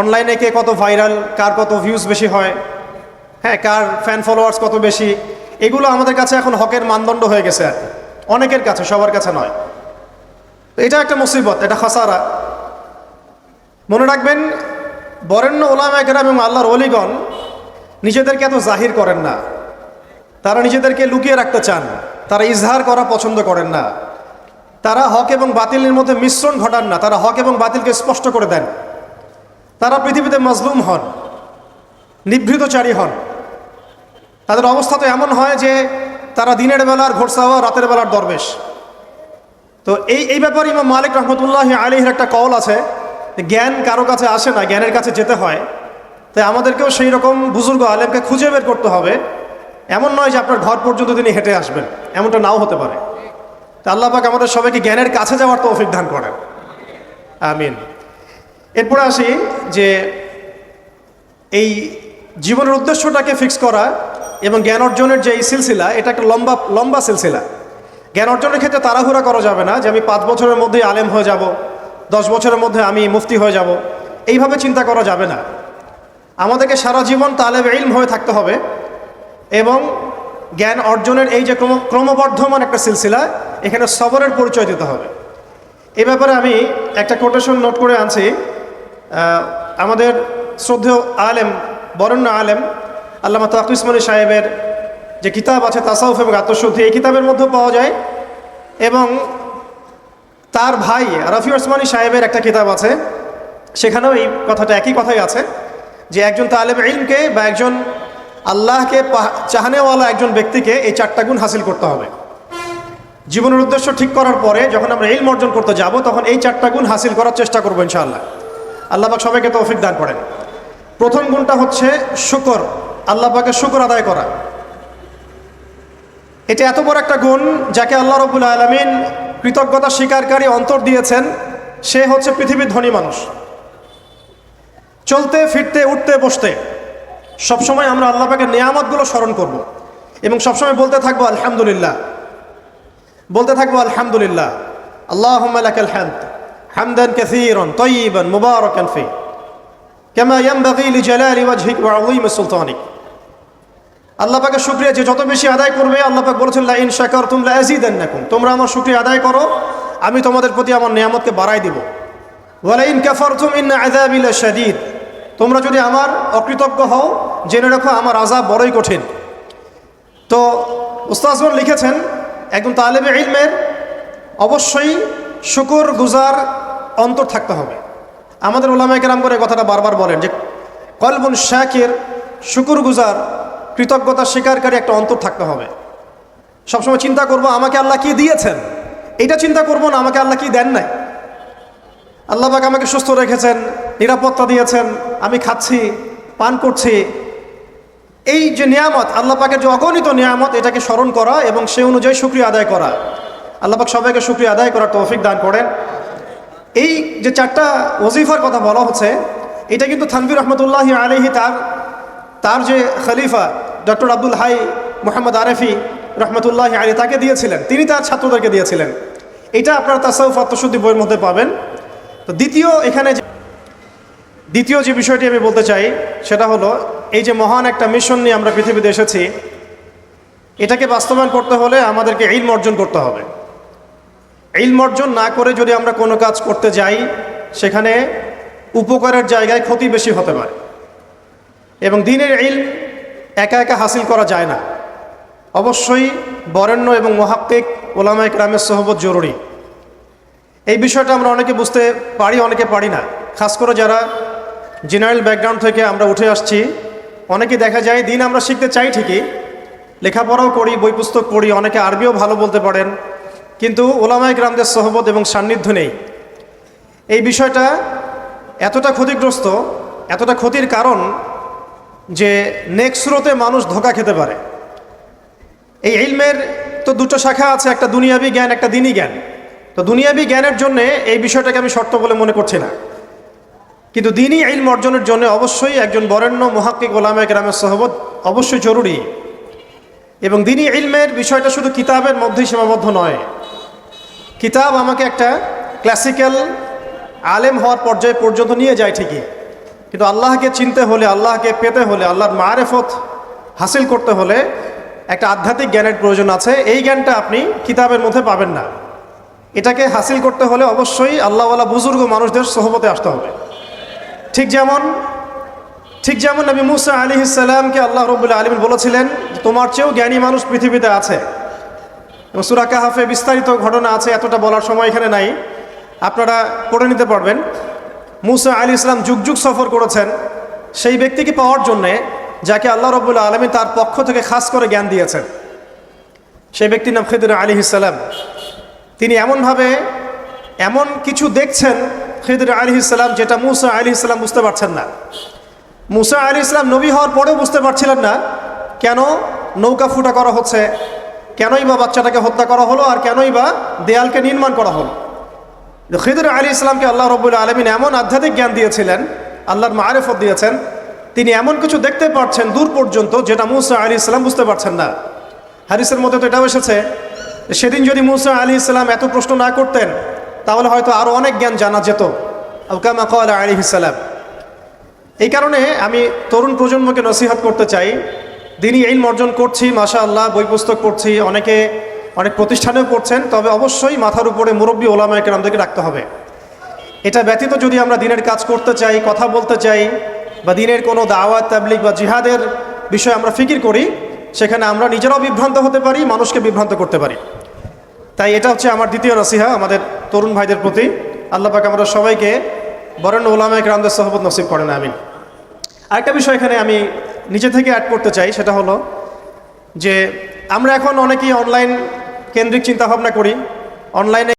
অনলাইনে কে কত ভাইরাল কার কত ভিউজ বেশি হয় হ্যাঁ কার ফ্যান ফলোয়ার্স কত বেশি, এগুলো আমাদের কাছে এখন হকের মানদণ্ড হয়ে গেছে আর অনেকের কাছে, সবার কাছে নয়। তো এটা একটা মুসিবত, এটা খসারা। মনে রাখবেন, বরেণ্য ওলামা কেরাম এবং আল্লাহর অলিগণ নিজেদেরকে এত জাহির করেন না। তারা নিজেদেরকে লুকিয়ে রাখতে চান, তারা ইজহার করা পছন্দ করেন না। তারা হক এবং বাতিলের মধ্যে মিশ্রণ ঘটান না, তারা হক এবং বাতিলকে স্পষ্ট করে দেন। তারা পৃথিবীতে মজলুম হন, নিভৃতচারী হন। তাদের অবস্থা তো এমন হয় যে তারা দিনের বেলার ঘোরসাওয়া রাতের বেলার দরবেশ। তো এই এই ব্যাপারে ইমাম মালিক রহমতুল্লাহ আলীর একটা কল আছে জ্ঞান কারও কাছে আসে না, জ্ঞানের কাছে যেতে হয়। তাই আমাদেরকেও সেই রকম বুজুর্গ আলেমকে খুঁজে বের করতে হবে। এমন নয় যে আপনার ঘর পর্যন্ত তিনি হেঁটে আসবেন, এমনটা নাও হতে পারে। তা আল্লাহ পাক আমাদের সবাইকে জ্ঞানের কাছে যাওয়ার তো অভিজ্ঞান করেন। আমিন। এরপরে আসি যে এই জীবনের উদ্দেশ্যটাকে ফিক্স করা এবং জ্ঞান অর্জনের যে এই সিলসিলা, এটা একটা লম্বা লম্বা সিলসিলা। জ্ঞান অর্জনের ক্ষেত্রে তাড়াহুড়া করা যাবে না যে আমি পাঁচ বছরের মধ্যে আলেম হয়ে যাব, দশ বছরের মধ্যে আমি মুফতি হয়ে যাব। এইভাবে চিন্তা করা যাবে না। আমাদেরকে সারা জীবন তালেব ইলম হয়ে থাকতে হবে এবং জ্ঞান অর্জনের এই যে ক্রম, ক্রমবর্ধমান একটা সিলসিলা, এখানে সবরের পরিচয় দিতে হবে। এ ব্যাপারে আমি একটা কোটেশন নোট করে আনছি। আমাদের শ্রদ্ধেয় আলেম, বরণ্য আলেম, আল্লামা তাকুসমনি সাহেবের যে কিতাব আছে তাসাউফ এবং আত্মশুদ্ধি, এই কিতাবের মধ্যেও পাওয়া যায়। এবং তার ভাই রফি ওসমানী সাহেবের একটা কিতাব আছে, সেখানেও এই কথাটা একই কথাই আছে, যে একজন তালেব ইলমকে বা একজন আল্লাহকে চাহানেওয়ালা একজন ব্যক্তিকে এই চারটা গুণ হাসিল করতে হবে। জীবনের উদ্দেশ্য ঠিক করার পরে যখন আমরা ইলম অর্জন করতে যাব, তখন এই চারটা গুণ হাসিল করার চেষ্টা করব ইনশাআল্লাহ। আল্লাহ পাক সবাইকে তৌফিক দান করেন। প্রথম গুণটা হচ্ছে শুকর। আল্লাহ পাকে শুকর আদায় করা। এটা এত বড় একটা গুণ যাকে আল্লাহ রবুল আলমিন কৃতজ্ঞতা স্বীকারকারী অন্তর দিয়েছেন, সে হচ্ছে পৃথিবীর ধনী মানুষ। চলতে, ফিরতে, উঠতে, বসতে সবসময় আমরা আল্লাহ পাকের নিয়ামতগুলো স্মরণ করব এবং সবসময় বলতে থাকব আলহামদুলিল্লাহ। বলতে থাকব আলহামদুলিল্লাহ। আল্লাহ হামদ। হামদান কাসীরান তয়্যিবান মুবারাকান ফি। কামা ইয়ানবাগি লিজালালি ওয়াজহিক ওয়া আযীম সুলতানিক। আল্লাহ পাকের শুকরিয়া যে যত বেশি আদায় করবে, আল্লাহ পাক বলেছেন, লা ইন শাকারতুম লা আযীদান্নাকুম। তোমরা আমার শুকরিয়া আদায় করো, আমি তোমাদের প্রতি আমার নিয়ামতকে বাড়াই দিব। ওয়ালা ইন কাফারতুম ইন আযাবি লাশাদীদ। তোমরা যদি আমার অকৃতজ্ঞ হও, জেনে রাখো আমার আযাব বড়ই কঠিন। তো উস্তাজগণ লিখেছেন, একজন তালেবে ইলমের অবশ্যই শুকুর গুজার অন্তর থাকতে হবে। আমাদের ওলামায় কেরাম করে কথাটা বারবার বলেন যে, কলবুন শাকির শুকুর গুজার কৃতজ্ঞতা স্বীকারকারী একটা অন্তর থাকতে হবে। সবসময় চিন্তা করব, আমাকে আল্লাহ কি দিয়েছেন? এটা চিন্তা করব না, আমাকে আল্লাহ কি দেন নাই? আল্লাহ পাক আমাকে সুস্থ রেখেছেন, নিরাপত্তা দিয়েছেন, আমি খাচ্ছি, পান করছি। এই যে নিয়ামত, আল্লাহ যে অগণিত নিয়ামত, এটাকে স্মরণ করা এবং সে অনুযায়ী সুক্রিয়া আদায় করা। আল্লাহ পাক সবাইকে সুক্রিয়া আদায় করার তৌফিক দান করেন। এই যে চারটা ওজিফার কথা বলা হচ্ছে, এটা কিন্তু থানবির রহমতুল্লাহ আলহি তার তার যে খলিফা ডক্টর আব্দুল হাই মোহাম্মদ আরেফি রহমতুল্লাহ আলী তাকে দিয়েছিলেন, তিনি তার ছাত্রদেরকে দিয়েছিলেন। এটা আপনারা তাসাউফ আত্মশুদ্ধি বইয়ের মধ্যে পাবেন। তো দ্বিতীয় এখানে দ্বিতীয় যে বিষয়টি আমি বলতে চাই, সেটা হলো এই যে মহান একটা মিশন নিয়ে আমরা পৃথিবীতে এসেছি, এটাকে বাস্তবায়ন করতে হলে আমাদেরকে ইলম অর্জন করতে হবে। ইলম অর্জন না করে যদি আমরা কোনো কাজ করতে যাই, সেখানে উপকারের জায়গায় ক্ষতি বেশি হতে পারে। এবং দিনের ইলম একা একা হাসিল করা যায় না। অবশ্যই বরেণ্য এবং মহাক্কিক ওলামায়ক রামের সহবত জরুরি। এই বিষয়টা আমরা অনেকে বুঝতে পারি, অনেকে পারি না। খাস করে যারা জেনারেল ব্যাকগ্রাউন্ড থেকে আমরা উঠে আসছি, অনেকে দেখা যায় দিন আমরা শিখতে চাই ঠিকই, লেখাপড়াও করি বই পুস্তক পড়ি, অনেকে আরবিও ভালো বলতে পারেন কিন্তু ওলামায় গ্রামদের সহবত এবং সান্নিধ্য নেই। এই বিষয়টা এতটা ক্ষতিগ্রস্ত, এতটা ক্ষতির কারণ যে নেক্সট স্রোতে মানুষ ধোকা খেতে পারে। এই ইলমের তো দুটো শাখা আছে, একটা দুনিয়াবি জ্ঞান, একটা দিনী জ্ঞান। তো দুনিয়াবি জ্ঞানের জন্য এই বিষয়টাকে আমি শর্ত বলে মনে করছি না। কিন্তু দিনই ইলম অর্জনের জন্য অবশ্যই একজন বরেণ্য, মহাক্কিক ওলামে গ্রামের সহবত অবশ্যই জরুরি। এবং দিনই ইলমের বিষয়টা শুধু কিতাবের মধ্যেই সীমাবদ্ধ নয় কিতাব আমাকে একটা ক্লাসিক্যাল আলেম হওয়ার পর্যায়ে পর্যন্ত নিয়ে যায় ঠিকই। কিন্তু আল্লাহকে চিনতে হলে, আল্লাহকে পেতে হলে, আল্লাহর মারেফত হাসিল করতে হলে একটা আধ্যাত্মিক জ্ঞানের প্রয়োজন আছে। এই জ্ঞানটা আপনি কিতাবের মধ্যে পাবেন না। এটাকে হাসিল করতে হলে অবশ্যই আল্লাহওয়ালা বুজুর্গ মানুষদের সহবতে আসতে হবে। ঠিক যেমন ঠিক যেমন নবী মুসা আলী ইসাল্লামকে আল্লাহ রবুল্লা আলমিন বলেছিলেন, তোমার চেয়েও জ্ঞানী মানুষ পৃথিবীতে আছে। এবং সুরা কাহাফে বিস্তারিত ঘটনা আছে, এতটা বলার সময় এখানে নাই। আপনারা পড়ে নিতে পারবেন। মুসা আলী ইসলাম যুগ যুগ সফর করেছেন। সেই ব্যক্তিকে পাওয়ার জন্যে যাকে আল্লাহ রবুল্লা আলমী তার পক্ষ থেকে খাস করে জ্ঞান দিয়েছেন। সেই ব্যক্তির নাম খেদুর আলী ইসাল্লাম তিনি এমনভাবে এমন কিছু দেখছেন খেদুর আলী ইসলাম যেটা মুসা আলী ইসলাম বুঝতে পারছেন না। মুসা আলী ইসলাম নবী হওয়ার পরেও বুঝতে পারছিলেন না কেন নৌকা ফুটা করা হচ্ছে। কেনই বা বাচ্চাটাকে হত্যা করা হলো আর কেনই বা দেয়ালকে নির্মাণ করা হলো? খিদুর আলী ইসলামকে আল্লাহ রবুল্লা আলমিন এমন আধ্যাত্মিক জ্ঞান দিয়েছিলেন, আল্লাহর মারেফত দিয়েছেন, তিনি এমন কিছু দেখতে পারছেন দূর পর্যন্ত যেটা মুসা আলী ইসলাম বুঝতে পারছেন না। হারিসের মধ্যে তো এটাও এসেছে সেদিন যদি মুসা আলী ইসলাম এত প্রশ্ন না করতেন, তাহলে হয়তো আরও অনেক জ্ঞান জানা যেত। আলী ইসালাম এই কারণে আমি তরুণ প্রজন্মকে নসিহত করতে চাই দিনই এই অর্জন করছি মাশা আল্লাহ বই পুস্তক পড়ছি, অনেকে অনেক প্রতিষ্ঠানেও পড়ছেন, তবে অবশ্যই মাথার উপরে মুরব্বী ওলামায় কেরামদেরকে রাখতে হবে। এটা ব্যতীত যদি আমরা দিনের কাজ করতে চাই, কথা বলতে চাই, বা দিনের কোনো দাওয়াত তাবলিক বা জিহাদের বিষয়ে আমরা ফিকির করি, সেখানে আমরা নিজেরাও বিভ্রান্ত হতে পারি, মানুষকে বিভ্রান্ত করতে পারি। তাই এটা হচ্ছে আমার দ্বিতীয় নসিহা, আমাদের তরুণ ভাইদের প্রতি। আল্লাহ পাক আমরা সবাইকে বরেণ্য ওলামায় কেরামদের সহবত নসিব করেন, আমিন। আরেকটা বিষয় এখানে আমি নিজে থেকে অ্যাড করতে চাই, সেটা হলো যে আমরা এখন অনেকেই অনলাইন কেন্দ্রিক চিন্তাভাবনা করি। অনলাইনে